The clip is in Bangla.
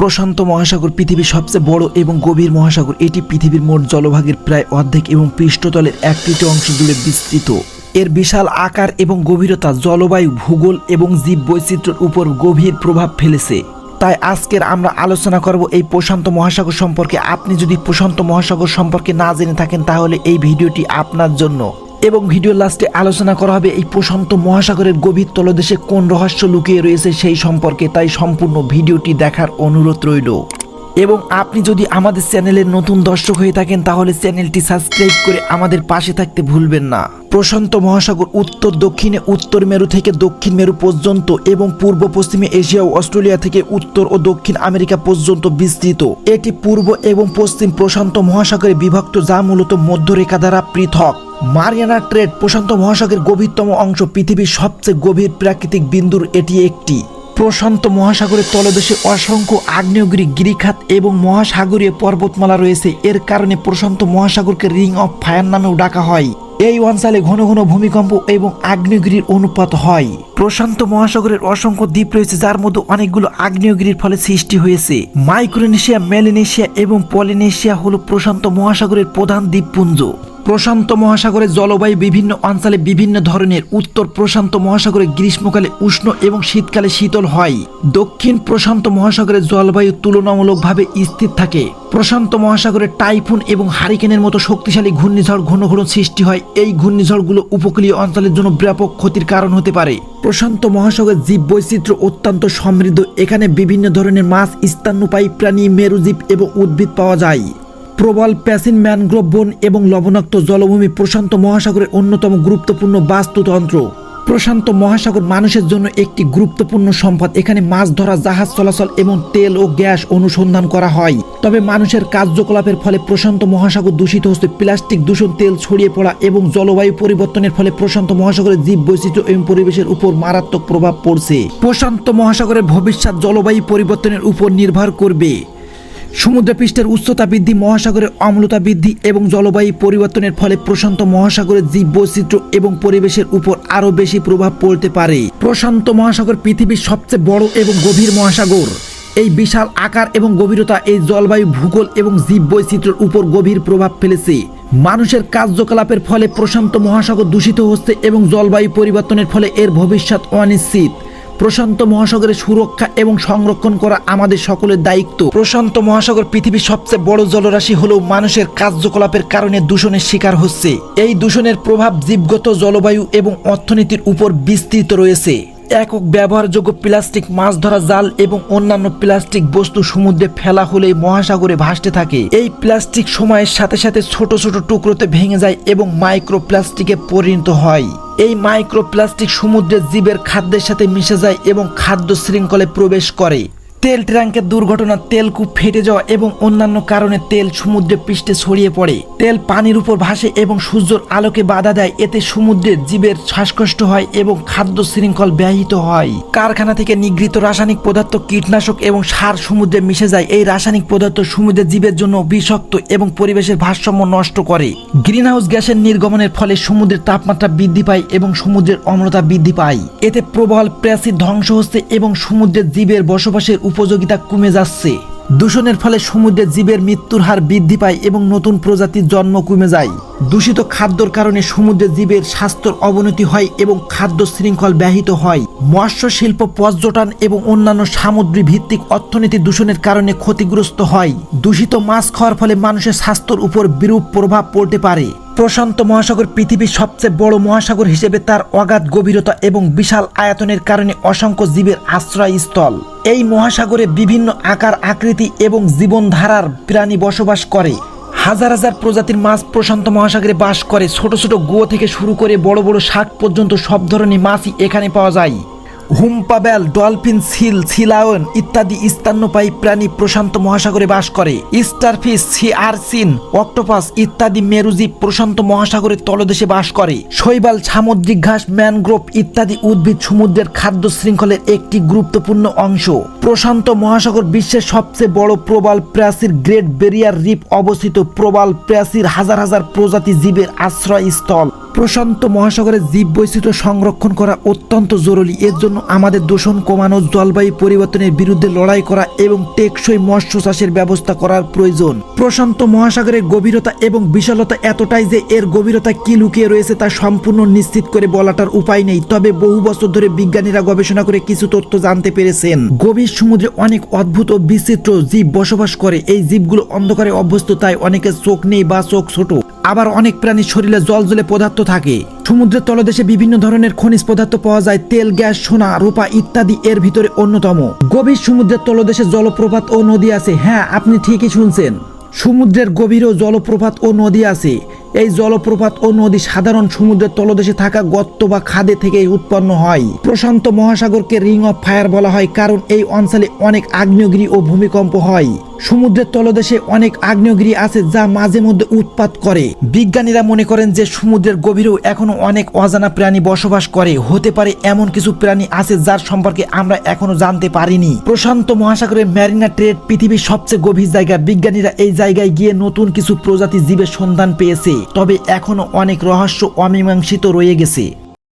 প্রশান্ত মহাসাগর পৃথিবীর সবচেয়ে বড় এবং গভীর মহাসাগর। এটি পৃথিবীর মোট জলভাগের প্রায় অর্ধেক এবং পৃষ্ঠতলের এক তৃতীয় অংশ জুড়ে বিস্তৃত। এর বিশাল আকার এবং গভীরতা জলবায়ু, ভূগোল এবং জীব বৈচিত্র্যের উপর গভীর প্রভাব ফেলেছে। তাই আজকের আমরা আলোচনা করব এই প্রশান্ত মহাসাগর সম্পর্কে। আপনি যদি প্রশান্ত মহাসাগর সম্পর্কে না জেনে থাকেন তাহলে এই ভিডিওটি আপনার জন্য। এবং ভিডিও লাস্টে আলোচনা করা হবে এই প্রশান্ত মহাসাগরের গভীর তলদেশে কোন রহস্য লুকিয়ে রয়েছে সেই সম্পর্কে, তাই সম্পূর্ণ ভিডিওটি দেখার অনুরোধ রইল। এবং আপনি যদি আমাদের চ্যানেলের নতুন দর্শক হয়ে থাকেন, তাহলে চ্যানেলটি সাবস্ক্রাইব করে আমাদের পাশে থাকতে ভুলবেন না। প্রশান্ত মহাসাগর উত্তর, দক্ষিণে উত্তর মেরু থেকে দক্ষিণ মেরু পর্যন্ত এবং পূর্ব পশ্চিমে এশিয়া ও অস্ট্রেলিয়া থেকে উত্তর ও দক্ষিণ আমেরিকা পর্যন্ত বিস্তৃত। এটি পূর্ব এবং পশ্চিম প্রশান্ত মহাসাগরে বিভক্ত, যা মূলত মধ্যরেখা দ্বারা পৃথক। মারিয়ানা ট্রেড প্রশান্ত মহাসাগরের গভীরতম অংশ, পৃথিবীর সবচেয়ে গভীর প্রাকৃতিক বিন্দুর এটি একটি। প্রশান্ত মহাসাগরের তলদেশে অসংখ্য আগ্নেয়গিরি, গিরিখাত এবং মহাসাগরীয় পর্বতমালা রয়েছে। এর কারণে প্রশান্ত মহাসাগরকে রিং অফ ফায়ার নামেও ডাকা হয়। এই অঞ্চলে ঘন ঘন ভূমিকম্প এবং আগ্নেয়গিরির অনুপাত হয়। প্রশান্ত মহাসাগরের অসংখ্য দ্বীপ রয়েছে, যার মধ্যে অনেকগুলো আগ্নেয়গিরির ফলে সৃষ্টি হয়েছে। মাইক্রোনেশিয়া, মেলিনেশিয়া এবং পলিনেশিয়া হল প্রশান্ত মহাসাগরের প্রধান দ্বীপপুঞ্জ। প্রশান্ত মহাসাগরের জলবায়ু বিভিন্ন অঞ্চলে বিভিন্ন ধরনের উত্তর প্রশান্ত মহাসাগরে গ্রীষ্মকালে উষ্ণ এবং শীতকালে শীতল হয়। দক্ষিণ প্রশান্ত মহাসাগরের জলবায়ু তুলনামূলকভাবে স্থির থাকে। প্রশান্ত মহাসাগরে টাইফুন এবং হারিকেনের মতো শক্তিশালী ঘূর্ণিঝড় ঘন ঘন সৃষ্টি হয়। এই ঘূর্ণিঝড়গুলো উপকূলীয় অঞ্চলের জন্য ব্যাপক ক্ষতির কারণ হতে পারে। প্রশান্ত মহাসাগরের জীব বৈচিত্র্য অত্যন্ত সমৃদ্ধ। এখানে বিভিন্ন ধরনের মাছ, স্তন্যপায়ী প্রাণী, মেরুজীব এবং উদ্ভিদ পাওয়া যায়। প্রবল প্যাসিন ম্যানগ্রোভ বন এবং লবণাক্ত জলভূমি প্রশান্ত মহাসাগরের অন্যতম গুরুত্বপূর্ণ বাস্তুতন্ত্র। প্রশান্ত মহাসাগর মানুষের জন্য একটি গুরুত্বপূর্ণ সম্পদ। এখানে মাছ ধরা, জাহাজ চলাচল এবং তেল ও গ্যাস অনুসন্ধান করা হয়। তবে মানুষের কার্যকলাপের ফলে প্রশান্ত মহাসাগর দূষিত হচ্ছে। প্লাস্টিক দূষণ, তেল ছড়িয়ে পড়া এবং জলবায়ু পরিবর্তনের ফলে প্রশান্ত মহাসাগরের জীব বৈচিত্র্য এবং পরিবেশের উপর মারাত্মক প্রভাব পড়ছে। প্রশান্ত মহাসাগরের ভবিষ্যৎ জলবায়ু পরিবর্তনের উপর নির্ভর করবে। সমুদ্রপৃষ্ঠের উচ্চতা বৃদ্ধি, মহাসাগরের অম্লতা বৃদ্ধি এবং জলবায়ু পরিবর্তনের ফলে প্রশান্ত মহাসাগরের জীব বৈচিত্র্য এবং পরিবেশের উপর আরও বেশি প্রভাব পড়তে পারে। প্রশান্ত মহাসাগর পৃথিবীর সবচেয়ে বড় এবং গভীর মহাসাগর। এই বিশাল আকার এবং গভীরতা এই জলবায়ু ভূগোল এবং জীব বৈচিত্র্যের উপর গভীর প্রভাব ফেলেছে। মানুষের কার্যকলাপের ফলে প্রশান্ত মহাসাগর দূষিত হচ্ছে এবং জলবায়ু পরিবর্তনের ফলে এর ভবিষ্যৎ অনিশ্চিত। প্রশান্ত মহাসাগরের সুরক্ষা এবং সংরক্ষণ করা আমাদের সকলের দায়িত্ব। প্রশান্ত মহাসাগর পৃথিবীর সবচেয়ে বড় জলরাশি হলেও মানুষের কার্যকলাপের কারণে দূষণের শিকার হচ্ছে। এই দূষণের প্রভাব জীবগত জলবায়ু এবং অর্থনীতির উপর বিস্তৃত রয়েছে। একক ব্যবহারযোগ্য প্লাস্টিক, মাছ ধরা জাল এবং অন্যান্য প্লাস্টিক বস্তু সমুদ্রে ফেলা হলে মহাসাগরে ভাসতে থাকে। এই প্লাস্টিক সময়ের সাথে সাথে ছোট ছোট টুকরোতে ভেঙে যায় এবং মাইক্রো প্লাস্টিকে পরিণত হয়। এই মাইক্রো প্লাস্টিক সমুদ্রের জীবের খাদ্যের সাথে মিশে যায় এবং খাদ্য শৃঙ্খলে প্রবেশ করে। তেল ট্যাঙ্কের দুর্ঘটনা, তেল কূপ ফেটে যাওয়া এবং অন্যান্য কারণে তেল সমুদ্রে পৃষ্ঠে ছড়িয়ে পড়ে। তেল পানির উপর ভাসে এবং সূর্যের আলোকে বাধা দেয়। এতে সমুদ্রের জীবের শ্বাসকষ্ট হয় এবং খাদ্য শৃঙ্খল ব্যাহত হয়। কারখানা থেকে নিগৃহীত রাসায়নিক পদার্থ, কীটনাশক এবং সার সমুদ্রে মিশে যায়। এই রাসায়নিক পদার্থ সমুদ্রের জীবের জন্য বিষাক্ত এবং পরিবেশের ভারসাম্য নষ্ট করে। গ্রিনহাউস গ্যাসের নির্গমনের ফলে সমুদ্রের তাপমাত্রা বৃদ্ধি পায় এবং সমুদ্রের অম্লতা বৃদ্ধি পায়। এতে প্রবল প্রাচীর ধ্বংস হচ্ছে এবং সমুদ্রের জীবের বসবাসের উপযোগিতা কমে যাচ্ছে। দূষণের ফলে সমুদ্রের জীবের মৃত্যুর হার বৃদ্ধি পায় এবং নতুন প্রজাতির জন্ম কমে যায়। দূষিত খাদ্যর কারণে সমুদ্রের জীবের স্বাস্থ্যর অবনতি হয় এবং খাদ্য শৃঙ্খল ব্যাহত হয়। মৎস্য শিল্প, পর্যটন এবং অন্যান্য সামুদ্রিক ভিত্তিক অর্থনীতি দূষণের কারণে ক্ষতিগ্রস্ত হয়। দূষিত মাছ খাওয়ার ফলে মানুষের স্বাস্থ্যের উপর বিরূপ প্রভাব পড়তে পারে। প্রশান্ত মহাসাগর পৃথিবীর সবচেয়ে বড় মহাসাগর হিসেবে তার অগাধ গভীরতা এবং বিশাল আয়তনের কারণে অসংখ্য জীবের আশ্রয়স্থল। এই মহাসাগরে বিভিন্ন আকার, আকৃতি এবং জীবনধারার প্রাণী বসবাস করে। হাজার হাজার প্রজাতির মাছ প্রশান্ত মহাসাগরে বাস করে। ছোট ছোট গুয়ো থেকে শুরু করে বড় বড় শাক পর্যন্ত সব ধরনের মাছই এখানে পাওয়া যায়। হুম্পাবেল ডলফিন সিল সিলায়ন ইত্যাদি স্তন্যপায়ী প্রাণী প্রশান্ত মহাসাগরে বাস করে। স্টারফিশ সিআরসিন অক্টোপাস ইত্যাদি মেরুজীব প্রশান্ত মহাসাগরের তলদেশে বাস করে। শৈবাল, সামুদ্রিক ঘাস, ম্যানগ্রোভ ইত্যাদি উদ্ভিদ সমুদ্রের খাদ্য শৃঙ্খলের একটি গুরুত্বপূর্ণ অংশ। প্রশান্ত মহাসাগর বিশ্বের সবচেয়ে বড় প্রবাল প্রাচীর গ্রেট বেরিয়ার রিপ অবস্থিত প্রবাল প্রাচীর হাজার হাজার প্রজাতি জীবের আশ্রয়স্থল। প্রশান্ত মহাসাগরের জীব বৈচিত্র্য সংরক্ষণ করা অত্যন্ত জরুরি। এর জন্য আমাদের দূষণ কমানো, জলবায়ু পরিবর্তনের বিরুদ্ধে লড়াই করা এবং টেকসই মৎস্য চাষের ব্যবস্থা করার প্রয়োজন। প্রশান্ত মহাসাগরের গভীরতা এবং বিশালতা এতটাই যে এর গভীরতা কি লুকিয়ে রয়েছে তা সম্পূর্ণ নিশ্চিত করে বলাটার উপায় নেই। তবে বহু বছর ধরে বিজ্ঞানীরা গবেষণা করে কিছু তথ্য জানতে পেরেছেন। গভীর সমুদ্রে অনেক অদ্ভুত ও বিচিত্র জীব বসবাস করে। এই জীবগুলো অন্ধকারে অভ্যস্ত, তাই অনেকের চোখ নেই বা চোখ ছোট। আবার অনেক প্রাণীর শরীরে জল জলে পদার্থ থাকে। সমুদ্রের তলদেশে বিভিন্ন ধরনের খনিজ পদার্থ পাওয়া যায়, তেল, গ্যাস, সোনা, রূপা ইত্যাদি এর ভিতরে অন্যতম। গভীর সমুদ্রের তলদেশে জলপ্রপাত ও নদী আছে। হ্যাঁ আপনি ঠিকই শুনছেন। সমুদ্রের গভীরেও জলপ্রপাত ও নদী আছে। এই জলপ্রপাত ও নদী সাধারণ সমুদ্রের তলদেশে থাকা গর্ত বা খাদে থেকেই উৎপন্ন হয়। প্রশান্ত মহাসাগরকে রিং অফ ফায়ার বলা হয়, কারণ এই অঞ্চলে অনেক আগ্নেয়গিরি ও ভূমিকম্প হয়। সমুদ্রের তলদেশে অনেক আগ্নেয়গিরি আছে যা মাঝে মধ্যে উৎপাত করে। বিজ্ঞানীরা মনে করেন যে সমুদ্রের গভীরেও এখনও অনেক অজানা প্রাণী বসবাস করে। হতে পারে এমন কিছু প্রাণী আছে যার সম্পর্কে আমরা এখনও জানতে পারিনি। প্রশান্ত মহাসাগরের ম্যারিনা ট্রেড পৃথিবীর সবচেয়ে গভীর জায়গা। বিজ্ঞানীরা এই জায়গায় গিয়ে নতুন কিছু প্রজাতি জীবের সন্ধান পেয়েছে। তবে এখনও অনেক রহস্য অমীমাংসিত রয়ে গেছে।